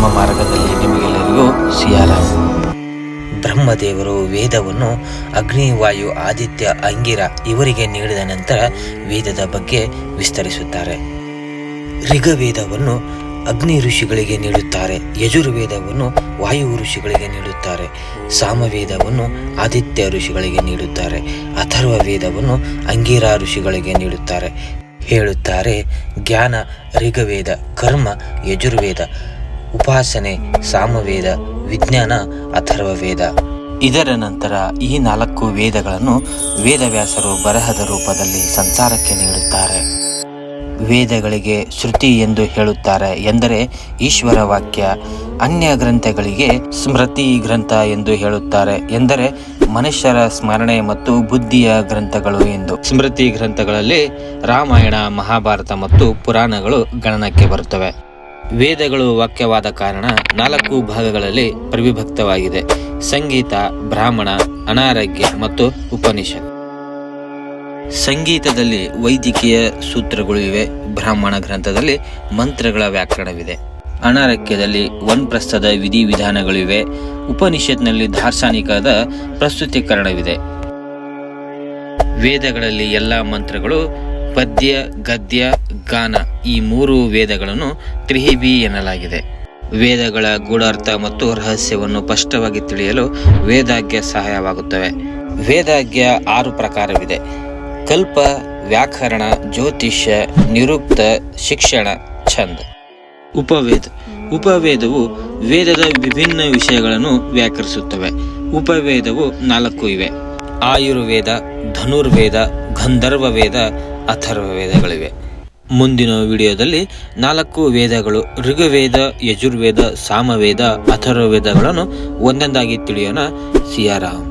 ಧರ್ಮ ಮಾರ್ಗದಲ್ಲಿ ನಿಮಗೆಲ್ಲರಿಗೂ ಸಿಯಾರಾಮ್ ಬ್ರಹ್ಮದೇವರು ವೇದವನ್ನು ಅಗ್ನಿ ವಾಯು ಆದಿತ್ಯ ಅಂಗಿರ ಇವರಿಗೆ ನೀಡಿದ ನಂತರ ವೇದದ ಬಗ್ಗೆ ವಿಸ್ತರಿಸುತ್ತಾರೆ. ಋಗವೇದವನ್ನು ಅಗ್ನಿ ಋಷಿಗಳಿಗೆ ನೀಡುತ್ತಾರೆ, ಯಜುರ್ವೇದವನ್ನು ವಾಯು ಋಷಿಗಳಿಗೆ ನೀಡುತ್ತಾರೆ, ಸಾಮವೇದವನ್ನು ಆದಿತ್ಯ ಋಷಿಗಳಿಗೆ ನೀಡುತ್ತಾರೆ ಅಥರ್ವ ವೇದವನ್ನು ಅಂಗೀರ ಋಷಿಗಳಿಗೆ ನೀಡುತ್ತಾರೆ. ಹೇಳುತ್ತಾರೆ, ಜ್ಞಾನ ಋಗವೇದ, ಕರ್ಮ ಯಜುರ್ವೇದ. ಉಪಾಸನೆ, ಸಾಮವೇದ, ವಿಜ್ಞಾನ, ಅಥರ್ವ ವೇದ. ಇದರ ನಂತರ ಈ ನಾಲ್ಕು ವೇದಗಳನ್ನು ವೇದವ್ಯಾಸರು ಬರಹದ ರೂಪದಲ್ಲಿ ಸಂಸಾರಕ್ಕೆ ನೀಡುತ್ತಾರೆ. ವೇದಗಳಿಗೆ ಶ್ರುತಿ ಎಂದು ಹೇಳುತ್ತಾರೆ ಎಂದರೆ ಈಶ್ವರ ವಾಕ್ಯ, ಅನ್ಯ ಗ್ರಂಥಗಳಿಗೆ ಸ್ಮೃತಿ ಗ್ರಂಥ ಎಂದು ಹೇಳುತ್ತಾರೆ ಎಂದರೆ ಮನುಷ್ಯರ ಸ್ಮರಣೆ ಮತ್ತು ಬುದ್ಧಿಯ ಗ್ರಂಥಗಳು ಎಂದು. ಸ್ಮೃತಿ ಗ್ರಂಥಗಳಲ್ಲಿ ರಾಮಾಯಣ, ಮಹಾಭಾರತ ಮತ್ತು ಪುರಾಣಗಳು ಗಣನಕ್ಕೆ ಬರುತ್ತವೆ. ವೇದಗಳು ವಾಕ್ಯವಾದ ಕಾರಣ ನಾಲ್ಕು ಭಾಗಗಳಲ್ಲಿ ಪ್ರವಿಭಕ್ತವಾಗಿದೆ. ಸಂಗೀತ, ಬ್ರಾಹ್ಮಣ, ಅನಾರೋಗ್ಯ ಮತ್ತು ಉಪನಿಷತ್. ಸಂಗೀತದಲ್ಲಿ ವೈದ್ಯಕೀಯ ಸೂತ್ರಗಳು ಇವೆ. ಬ್ರಾಹ್ಮಣ ಗ್ರಂಥದಲ್ಲಿ ಮಂತ್ರಗಳ ವ್ಯಾಕರಣವಿದೆ. ಅನಾರೋಗ್ಯದಲ್ಲಿ ವನ್ಪ್ರಸ್ಥದ ವಿಧಿವಿಧಾನಗಳಿವೆ ಉಪನಿಷತ್ನಲ್ಲಿ ದಾರ್ಶನಿಕದ ಪ್ರಸ್ತುತೀಕರಣವಿದೆ. ವೇದಗಳಲ್ಲಿ ಎಲ್ಲ ಮಂತ್ರಗಳು ಪದ್ಯ, ಗದ್ಯ, ಗಾನ ಈ ಮೂರು ವೇದಗಳನ್ನು ತ್ರಿಹಿಬಿ ಎನ್ನಲಾಗಿದೆ. ವೇದಗಳ ಗೂಢಾರ್ಥ ಮತ್ತು ರಹಸ್ಯವನ್ನು ಸ್ಪಷ್ಟವಾಗಿ ತಿಳಿಯಲು ವೇದಾಗ್ಯ ಸಹಾಯವಾಗುತ್ತವೆ. ವೇದಾಗ್ಯ ಆರು ಪ್ರಕಾರವಿದೆ. ಕಲ್ಪ, ವ್ಯಾಕರಣ, ಜ್ಯೋತಿಷ್ಯ, ನಿರುಕ್ತ, ಶಿಕ್ಷಣ, ಛಂದ್. ಉಪವೇದ. ಉಪವೇದವು ವೇದದ ವಿಭಿನ್ನ ವಿಷಯಗಳನ್ನು ವ್ಯಾಕರಿಸುತ್ತವೆ. ಉಪವೇದವು ನಾಲ್ಕು ಇವೆ. ಆಯುರ್ವೇದ, ಧನುರ್ವೇದ ಗಂಧರ್ವ ವೇದ ಅಥರ್ವ ವೇದಗಳಿವೆ ಮುಂದಿನ ವಿಡಿಯೋದಲ್ಲಿ ನಾಲ್ಕು ವೇದಗಳು, ಋಗ್ವೇದ, ಯಜುರ್ವೇದ, ಸಾಮವೇದ ಅಥರ್ವ ವೇದಗಳನ್ನು ಒಂದೊಂದಾಗಿ ತಿಳಿಯೋಣ. ಸಿಯಾರಾಮ್.